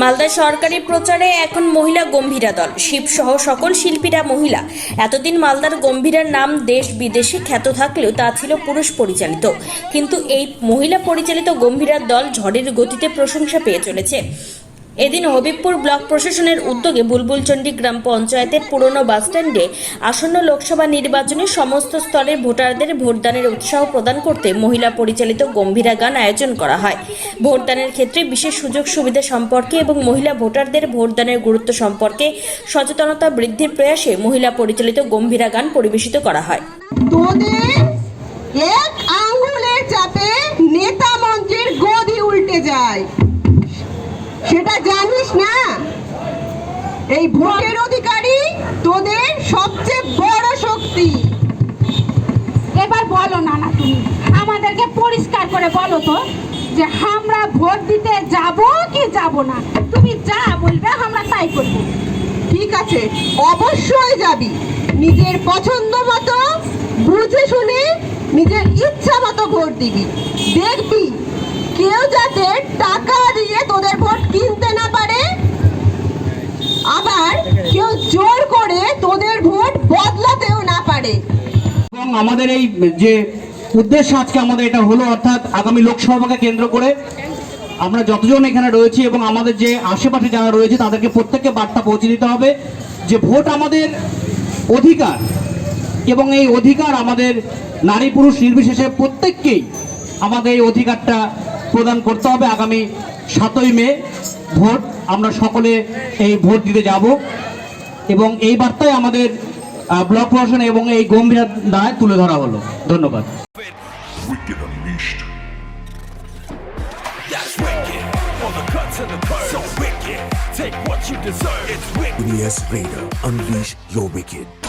মালদা সরকারি প্রচারে এখন মহিলা গম্ভীরা দল শিবসহ সকল শিল্পীরা মহিলা। এতদিন মালদার গম্ভীরার নাম দেশ বিদেশে খ্যাত থাকলেও তা ছিল পুরুষ পরিচালিত। কিন্তু এই মহিলা পরিচালিত গম্ভীরার দল ঝড়ের গতিতে প্রশংসা পেয়ে চলেছে। এদিন হবিবপুর ব্লক প্রশাসনের উদ্যোগে বুলবুলচন্ডী গ্রাম পঞ্চায়েতের পুরনো বাসস্ট্যান্ডে আসন্ন লোকসভা নির্বাচনে সমস্ত স্তরের ভোটারদের ভোটদানের উৎসাহ প্রদান করতে মহিলা পরিচালিত গম্ভীরা গান আয়োজন করা হয়। ভোটদানের ক্ষেত্রে বিশেষ সুযোগ সুবিধা সম্পর্কে এবং মহিলা ভোটারদের ভোটদানের গুরুত্ব সম্পর্কে সচেতনতা বৃদ্ধির প্রয়াসে মহিলা পরিচালিত গম্ভীরা গান পরিবেশিত করা হয়। এক আঙ্গুলের চাপে নেতা মন্ত্রীর গদি উল্টে যায়। সেটা জানিস না। এই ভোটের অধিকারী তোদের সবচেয়ে বড় শক্তি। এবার বলো না না তুমি আমাদেরকে পরিষ্কার করে বলো তো যে আমরা ভোট দিতে যাব কি যাব না? তুমি যা বলবে আমরা তাই করব। ঠিক আছে অবশ্যই যাবি। নিজের পছন্দ মতো বুঝে শুনে নিজের ইচ্ছা মতো ভোট দিবি। দেখবি কেউ যাতে টাকা দিয়ে তোদের ভোট কিনতে না পারে আবার কেউ জোর করে তোদের ভোট বদলাতেও না পারে। এবং আমাদের এই যে উদ্দেশ্য আজকে আমাদের এটা হলো, অর্থাৎ আগামী লোকসভাকে কেন্দ্র করে আমরা যতজন এখানে রয়েছি এবং আমাদের যে আশেপাশে যারা রয়েছে, তাদেরকে প্রত্যেককে বার্তা পৌঁছে দিতে হবে যে ভোট আমাদের অধিকার এবং এই অধিকার আমাদের নারী পুরুষ নির্বিশেষে প্রত্যেককেই আমাদের এই অধিকারটা প্রদান করতে হবে। আগামী সাতই মে ভোট, আমরা সকলে এই ভোট দিতে যাব। এবং এই বার্তায় আমাদের ব্লক প্রশাসন এবং এই গম্ভীর দায় তুলে ধরা হলো ধন্যবাদ. Take what you deserve. It's wicked. Unleash your wicked.